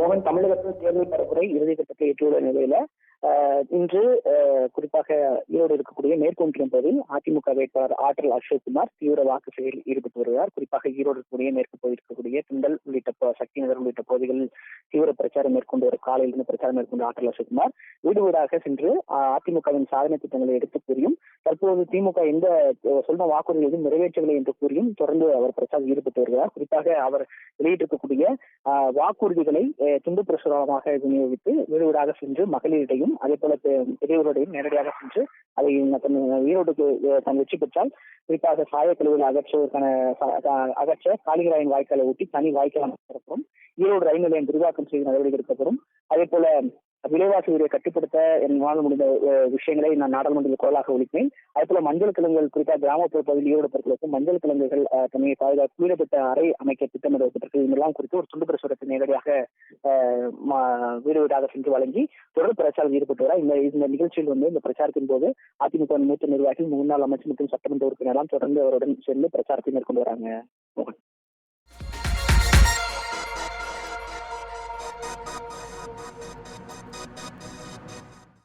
மோகன் தமிழகத்தில் தேர்தல் பரப்புரை இறுதிக்கட்டத்தை எட்டியுள்ள நிலையில இன்று ஆஹ், குறிப்பாக ஈரோடு இருக்கக்கூடிய மேற்கு பகுதியில் அதிமுக வேட்பாளர் ஆற்றல் அசோக்குமார் தீவிர வாக்கு செயலில் ஈடுபட்டு வருகிறார். குறிப்பாக ஈரோடு இருக்கக்கூடிய மேற்கு பகுதி இருக்கக்கூடிய திண்டல் உள்ளிட்ட சக்தி நகர் உள்ளிட்ட பகுதிகளில் தீவிர பிரச்சாரம் மேற்கொண்டு ஒரு காலையிலிருந்து பிரச்சாரம் மேற்கொண்டு ஆற்றல் அசோக்குமார். வீடு வீடாக சென்று அதிமுகவின் சாதனை திட்டங்களை எடுத்து கூறியும் தற்போது திமுக எந்த அஹ், சொன்ன வாக்குறுதி எதுவும் நிறைவேற்றவில்லை என்று கூறியும் தொடர்ந்து அவர் பிரச்சாரம் ஈடுபட்டு வருகிறார். குறிப்பாக அவர் வெளியிட்டிருக்கக்கூடிய வாக்குறுதிகளை துண்டு பிரசுரமாக விநியோகித்து வீடு வீடாக சென்று மகளிரிடையும் அதே போல பெ- நேரடியாக சென்று அதை தன் ஈரோடுக்கு தான் வெற்றி பெற்றால் குறிப்பாக சாயக்கழிவுகளை அகற்றுவதற்கான அகற்ற காளிகராயன் வாய்க்காலை ஊட்டி தனி வாய்க்கால் அமைக்கப்படும். ஈரோடு ரயில் நிலையம் விரிவாக்கம் செய்யும் நடவடிக்கை எடுக்கப்படும். அதே போல விலைவாசி உயர்வை கட்டுப்படுத்த என்னால் முடிந்த விஷயங்களை நான் நாடாளுமன்றத்தில் குரலாக ஒழிப்பேன் அதே போல மஞ்சள் கிழங்குகள் குறிப்பாக கிராமப்புற பகுதியில் ஈரோடு மஞ்சள் கிழங்குகள் தன்னை பாதுகாப்பு குளிரப்பட்ட அறை அமைக்க திட்டமிடப்பட்டிருக்கு. இதெல்லாம் குறித்து ஒரு துண்டு பிரசுரத்தை நேரடியாக வீடு வீடாக சென்று வழங்கி தொடர் பிரச்சாரம் ஈடுபட்டு வர இந்த இந்த நிகழ்ச்சியில் வந்து இந்த பிரச்சாரத்தின் போது அதிமுக மூத்த நிர்வாகிகள் முன்னாள் அமைச்சர் மற்றும் சட்டமன்ற உறுப்பினர்லாம் தொடர்ந்து அவருடன் சென்று பிரச்சாரத்தை மேற்கொண்டு வராங்க.